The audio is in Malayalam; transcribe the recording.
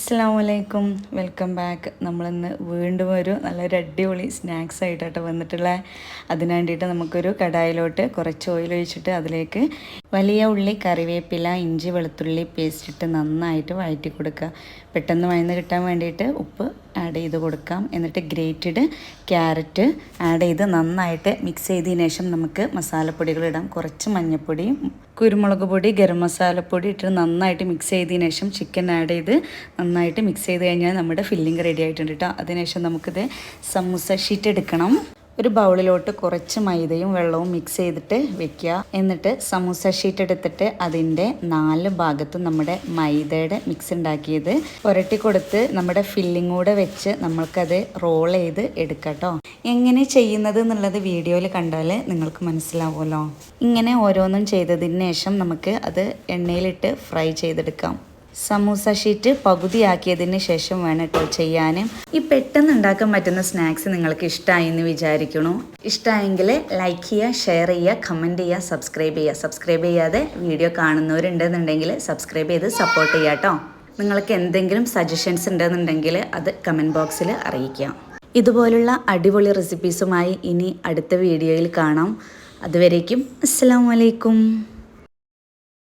അസ്സാം വലൈക്കും വെൽക്കം ബാക്ക്. നമ്മളിന്ന് വീണ്ടും ഒരു നല്ലൊരു അടിപൊളി സ്നാക്സ് ആയിട്ടാണ് വന്നിട്ടുള്ള. അതിന് വേണ്ടിയിട്ട് നമുക്കൊരു കടായിലോട്ട് കുറച്ച് ഓയിൽ ഒഴിച്ചിട്ട് അതിലേക്ക് വലിയ ഉള്ളി കറിവേപ്പില ഇഞ്ചി വെളുത്തുള്ളി പേസ്റ്റ് ഇട്ട് നന്നായിട്ട് വഴറ്റി കൊടുക്കുക പെട്ടെന്ന് വഴന്ന് കിട്ടാൻ വേണ്ടിയിട്ട് ഉപ്പ് ആഡ് ചെയ്ത് കൊടുക്കാം. എന്നിട്ട് ഗ്രേറ്റഡ് ക്യാരറ്റ് ആഡ് ചെയ്ത് നന്നായിട്ട് മിക്സ് ചെയ്തതിന് ശേഷം നമുക്ക് മസാലപ്പൊടികൾ ഇടാം. കുറച്ച് മഞ്ഞൾപ്പൊടി കുരുമുളക് പൊടി ഗരം മസാലപ്പൊടി ഇട്ട് നന്നായിട്ട് മിക്സ് ചെയ്തതിന് ശേഷം ചിക്കൻ ആഡ് ചെയ്ത് നന്നായിട്ട് മിക്സ് ചെയ്ത് കഴിഞ്ഞാൽ നമ്മുടെ ഫില്ലിംഗ് റെഡി ആയിട്ടുണ്ട് കേട്ടോ അതിനുശേഷം നമുക്കിത് സമൂസ ഷീറ്റ് എടുക്കണം. ഒരു ബൗളിലോട്ട് കുറച്ച് മൈദയും വെള്ളവും മിക്സ് ചെയ്തിട്ട് വെക്കുക. എന്നിട്ട് സമൂസ ഷീറ്റ് എടുത്തിട്ട് അതിന്റെ നാല് ഭാഗത്തും നമ്മുടെ മൈദയുടെ മിക്സ് ഉണ്ടാക്കിയത് പുരട്ടി കൊടുത്ത് നമ്മുടെ ഫില്ലിംഗ് കൂടെ വെച്ച് നമ്മൾക്കത് റോൾ ചെയ്ത് എടുക്കാം കേട്ടോ എങ്ങനെ ചെയ്യുന്നത് എന്നുള്ളത് വീഡിയോയിൽ കണ്ടാൽ നിങ്ങൾക്ക് മനസ്സിലാവുമല്ലോ. ഇങ്ങനെ ഓരോന്നും ചെയ്തതിന് ശേഷം നമുക്ക് അത് എണ്ണയിലിട്ട് ഫ്രൈ ചെയ്തെടുക്കാം. സമൂസ ഷീറ്റ് പകുതിയാക്കിയതിന് ശേഷം വേണം കേട്ടോ ചെയ്യാൻ ഈ പെട്ടെന്ന് ഉണ്ടാക്കാൻ പറ്റുന്ന സ്നാക്സ് നിങ്ങൾക്ക് ഇഷ്ടമായി എന്ന് വിചാരിക്കണു ഇഷ്ടമായെങ്കിൽ ലൈക്ക് ചെയ്യുക ഷെയർ ചെയ്യുക കമന്റ് ചെയ്യുക സബ്സ്ക്രൈബ് ചെയ്യുക. സബ്സ്ക്രൈബ് ചെയ്യാതെ വീഡിയോ കാണുന്നവരുണ്ടെന്നുണ്ടെങ്കിൽ സബ്സ്ക്രൈബ് ചെയ്ത് സപ്പോർട്ട് ചെയ്യുക കേട്ടോ. നിങ്ങൾക്ക് എന്തെങ്കിലും സജഷൻസ് ഉണ്ടെന്നുണ്ടെങ്കിൽ അത് കമന്റ് ബോക്സിൽ അറിയിക്കാം ഇതുപോലുള്ള അടിപൊളി റെസിപ്പീസുമായി ഇനി അടുത്ത വീഡിയോയിൽ കാണാം. അതുവരേക്കും അസ്സാം വലൈക്കും